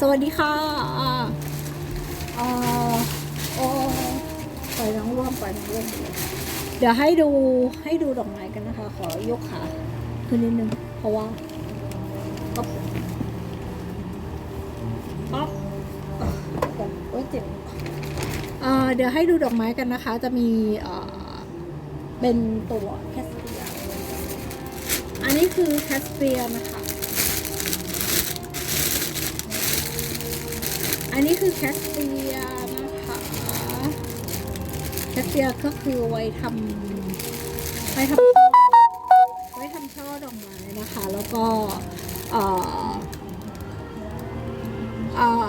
สวัสดีค่ะอ่าเอ่อโอ้ปล่อยน้องร่วมปล่อยน้องร่วมไปเลยเดี๋ยวให้ดูให้ดูดอกไม้กันนะคะ ขอยกขาขึ้นนิดนึง เพราะว่าอ๊อบอ๊อบอะก่อนโอ้ยเจ็บอ่าเดี๋ยวให้ดูดอกไม้กันนะคะ จะมีเอ่อเป็นตัวแคสเปีย อันนี้คือแคสเปียนะคะ อันนี้คือแคสเปียนะคะแคสเปียก็คือไว้ทำไว้ทำไว้ทำช่อดอกไม้นะคะ แล้วก็เอ่อเอ่อ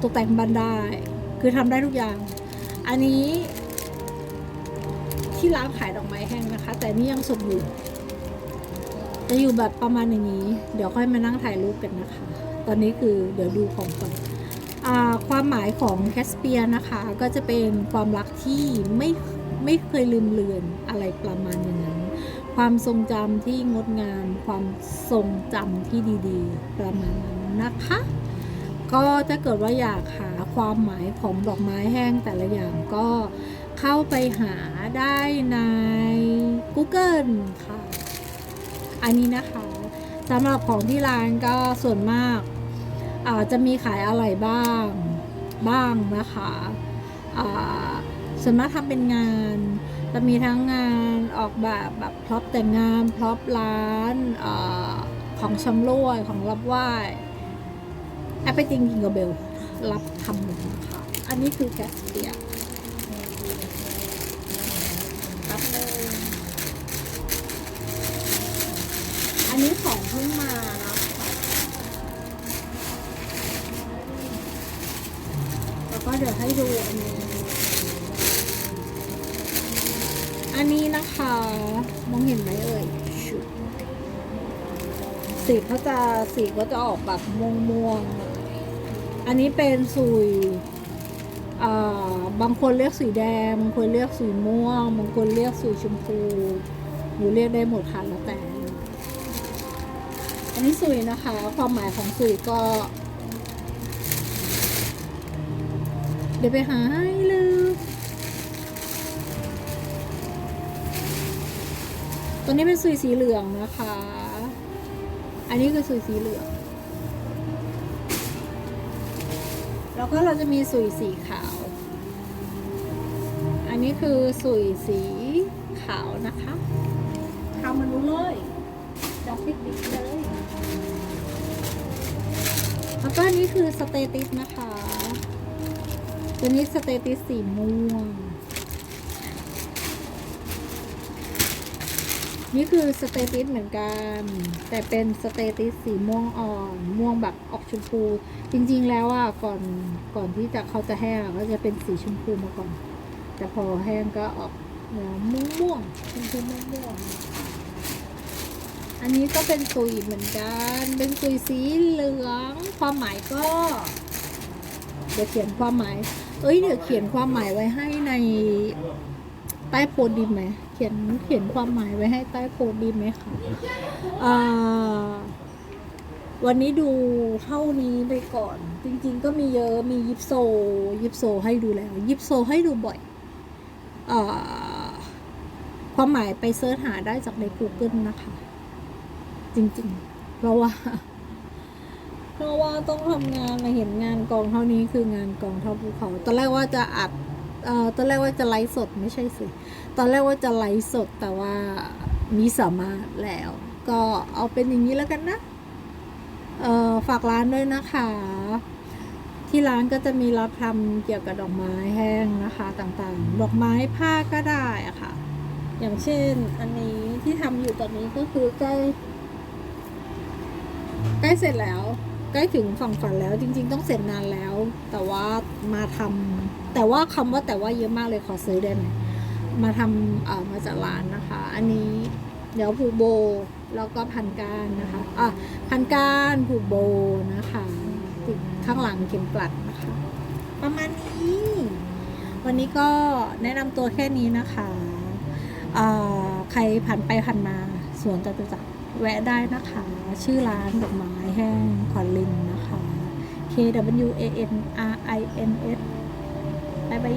ตกแต่งบ้านไดคือทำได้ทุกอย่าง อันนี้ที่ร้านขายดอกไม้แห้งนะคะ แต่นี่ยังสดอยู่จะอยู่แบบประมาณอย่างนี้ เดี๋ยวค่อยมานั่งถ่ายรูปกันนะคะ ตอนนี้คือเดี๋ยวดูของก่อนอความหมายของแคสเปียนะคะก็จะเป็นความรักที่ไม่ไม่เคยลืมเลือนอะไรประมาณอย่างนั้น ความทรงจำที่งดงาม ความทรงจำที่ดีๆ ประมาณนั้นนะคะ ก็ถ้าเกิดว่าอยากหาความหมายของดอกไม้แห้งแต่ละอย่างก็เข้าไปหาได้ใน Google ค่ะ อันนี้นะคะ สำหรับของที่ร้านก็ส่วนมากอาจะมีขายอะไรบ้างบ้างนะคะอ่าส่วนมากทำเป็นงานจะมีทั้งงานออกแบบแบบพร็อพแต่งงานพร็อพร้านอาของชำร่วยของรับไหว้แอปเปิลจริงกิงกับเบลรับทำหมดนะคะ อันนี้คือแกสเปียรับเลยอันนี้ของเพิ่งมานะคะแล้ว ก็เดี๋ยวให้ดูอันนี้ อันนี้นะคะ มองเห็นไหมเอ่ยสีเขาจะสีก็จะออกแบบม่วงม่วงๆอยอันนี้เป็นสุยอ่าบางคนเรียกสีแดงบางคนเรียกสีม่วงบางคนเรียกสีชมพูหนูเรียกได้หมดค่ะแล้วแต่ อันนี้สุยนะคะ ความหมายของสุยก็ เดี๋ยวไปหาให้ลืมตัวนี้เป็นสุยสีเหลืองนะคะ อันนี้คือสุยสีเหลือง แล้วก็เราจะมีสุยสีขาว อันนี้คือสุยสีขาวนะคะทำมันรู้เลยดอกติ๊กๆเลย แล้วก็อันนี้คือสเตติสนะคะ ตัวนี้สเตติสสีม่วง นี่คือสเตติสเหมือนกัน แต่เป็นสเตติสสีม่วงอ่อน ม่วงแบบออกชมพู จริงๆแล้วอะก่อนก่อนที่จะเขาจะแห้งก็จะเป็นสีชมพูมาก่อน แต่พอแห้งก็ออกแนวงม่วงชมพูม่วงๆอันนี้ก็เป็นสุยเหมือนกัน เป็นสุยสีเหลือง ความหมายก็ เดี๋ยวเขียนความหมาย เอ้ยเดี๋ยวเขียนความหมายไว้ให้ในใต้โพสดีไหมเขียนเขียนความหมายไว้ให้ใต้โพสดีไหมคะอ่าวันนี้ดูเท่านี้ไปก่อน จริง ๆ ก็มีเยอะมียิปโซยิปโซให้ดูแล้ว ยิปโซให้ดูบ่อยอความหมายไปเสิร์ชหาได้จากใน Google นะคะ จริงๆ เพราะว่า เพราะว่าต้องทำงานมาเห็นงานกองเท่านี้คืองานกองเท่าภูเขาตอนแรกว่าจะอัดเอ่อตอนแรกว่าจะไลฟ์สดไม่ใช่สิตอนแรกว่าจะไลฟ์สดแต่ว่ามีสามารถแล้ว ก็เอาเป็นอย่างนี้แล้วกันนะเอ่อฝากร้านด้วยนะคะ ที่ร้านก็จะมีรับทำเกี่ยวกับดอกไม้แห้งนะคะต่างๆ ดอกไม้ผ้าก็ได้อะค่ะ อย่างเช่นอันนี้ที่ทำอยู่ตอนนี้ก็คือใกล้ใกล้เสร็จแล้ว ใกล้ถึงฝั่งฝันแล้ว จริง ๆ ต้องเสร็จนานแล้ว แต่ว่ามาทำแต่ว่าคำว่าแต่ว่าเยอะมากเลยขอซื้อได้ไหมมาทำเอ่อมาจากร้านนะคะ อันนี้เดี๋ยวผูโบแล้วก็พันกานนะคะอะพันกานผูโบนะคะติดข้างหลังเข็มกลัดนะคะ ประมาณนี้ วันนี้ก็แนะนำตัวแค่นี้นะคะอ่อใครผ่านไปผ่านมาสวนจตุจักร แวะได้นะคะ ชื่อร้านดอกไม้แห้งขวัญลินนะคะ K W A N R I N S บายบาย